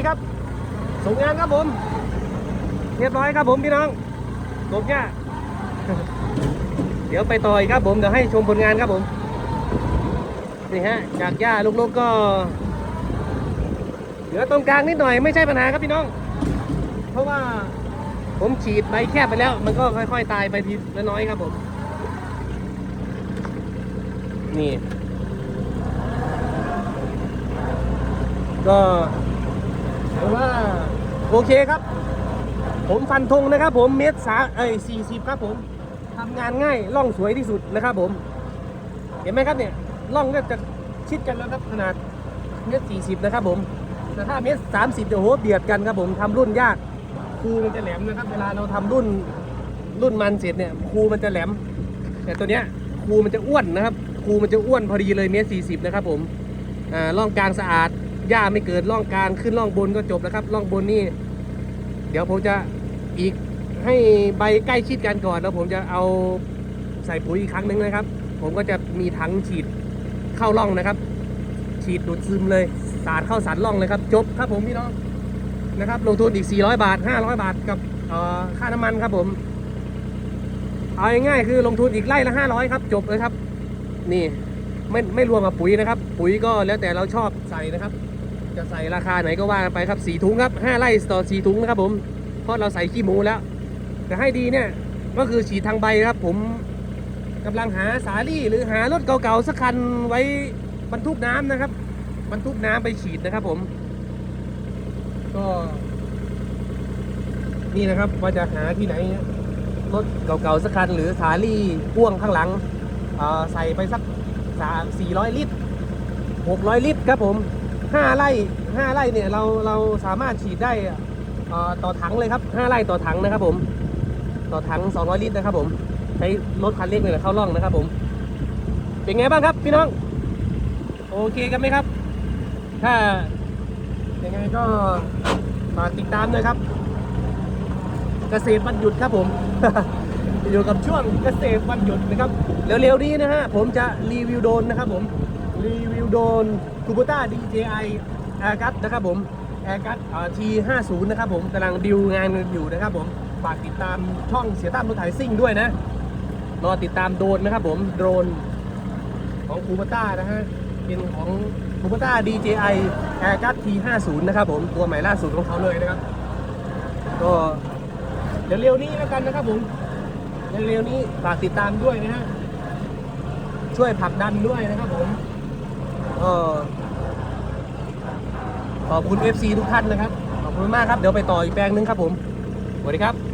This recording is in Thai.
ดีครับส่งงานครับผม เรียบร้อยครับผมพี่น้องกบเนี่ยเดี๋ยวไปต่อยครับผมเดี๋ยวให้ชมผลงานครับผมนี่ฮะจากหญ้าลูกๆก็เหลือตรงกลางนิดหน่อยไม่ใช่ปัญหาครับพี่น้อง เพราะว่าผมฉีดใบแคบไปแล้ว มันก็ค่อย ๆ ตายไปทีละน้อยครับผม นี่ ก็ ถือว่าโอเคครับ ผมฟันธงนะครับผมเมตรสาเอ้ยสี่สิบครับผมทำงานง่ายล่องสวยที่สุดนะครับผม เห็นไหมครับเนี่ยล่องก็จะชิดกันแล้วครับขนาดเมตรสี่สิบนะครับผมแต่ถ้าเมตรสามสิบเดี๋ยวโหเบียดกันครับผมทำรุ่นยากคูมันจะแหลมนะครับ เวลาเราทำรุ่นรุ่นมันเสร็จเนี่ยคูมันจะแหลม แต่ตัวเนี้ยคูมันจะอ้วนนะครับคูมันจะอ้วนพอดีเลยเมตรสี่สิบนะครับผมอ่าล่องกลางสะอาด หญ้าไม่เกิดล่องกลางขึ้นล่องบนก็จบแล้วครับล่องบนนี่ เดี๋ยวผมจะอีกให้ใบใกล้ชิดกันก่อนแล้วผมจะเอาใส่ปุ๋ยอีกครั้งหนึ่งนะครับ ผมก็จะมีถังฉีดเข้าร่องนะครับ ฉีดดูดซึมเลยสาดเข้าสันร่องเลยครับ จบครับผมพี่น้องนะครับ ลงทุนอีก 400 บาท 500 บาทกับค่าน้ำมันครับผม เอาง่ายๆคือลงทุนอีกไร่ละ 500 ครับ จบเลยครับ นี่ไม่ไม่รวมกับปุ๋ยนะครับ ปุ๋ยก็แล้วแต่เราชอบใส่นะครับ จะใส่ราคาไหนก็ว่ากันไปครับสี่ถุงครับห้าไร่ต่อสี่ถุงนะครับผมเพราะเราใส่ขี้หมูแล้ว แต่ให้ดีเนี่ยก็คือฉีดทางใบครับ ผมกำลังหาสาลี่หรือหารถเก่าๆสักคันไว้บรรทุกน้ำนะครับบรรทุกน้ำไปฉีดนะครับผม ก็ นี่นะครับว่าจะหาที่ไหนรถเก่าๆสักคันหรือสาลี่พ่วงข้างหลังใส่ไปสักสามสี่ร้อยลิตรหกร้อยลิตรครับผม ห้าไร่ห้าไร่เนี่ยเราเราสามารถฉีดได้เอ่อต่อถังเลยครับห้าไร่ต่อถังนะครับ ผม ต่อถัง200ลิตรนะครับ ผมใช้รถคันเล็กเลยเข้าร่องนะครับ ผม เป็นไงบ้างครับ พี่น้อง โอเคกันไหมครับ ถ้ายังไงก็ฝากติดตามด้วยครับ เกษตรวันหยุดครับผมอยู่กับช่วงเกษตรวันหยุดนะครับ เร็วๆนี้นะฮะผมจะรีวิวโดนนะครับ ผม รีวิวโดนคูบูต้า DJI Air g u t นะครับผม Air g u t ที50นะครับผมกำลังดิวงานกันอยู่นะครับผมฝากติดตามช่องเสียตั้มรถไถซิ่งด้วยนะรอติดตามโดนนะครับผมโดรนของคูบูต้านะฮะเป็นของคูบูต้า DJI Air g u t ที50นะครับผมตัวใหม่ล่าสุดของเขาเลยนะครับ ก็เดี๋ยวเร็วนี้แล้วกันนะครับผมเร็วๆนี้ฝากติดตามด้วยนะฮะช่วยผลักดันด้วยนะครับผม ก็ขอบคุณ FC ทุกท่านนะครับ ขอบคุณมากครับ เดี๋ยวไปต่ออีกแปลงนึงครับผม สวัสดีครับ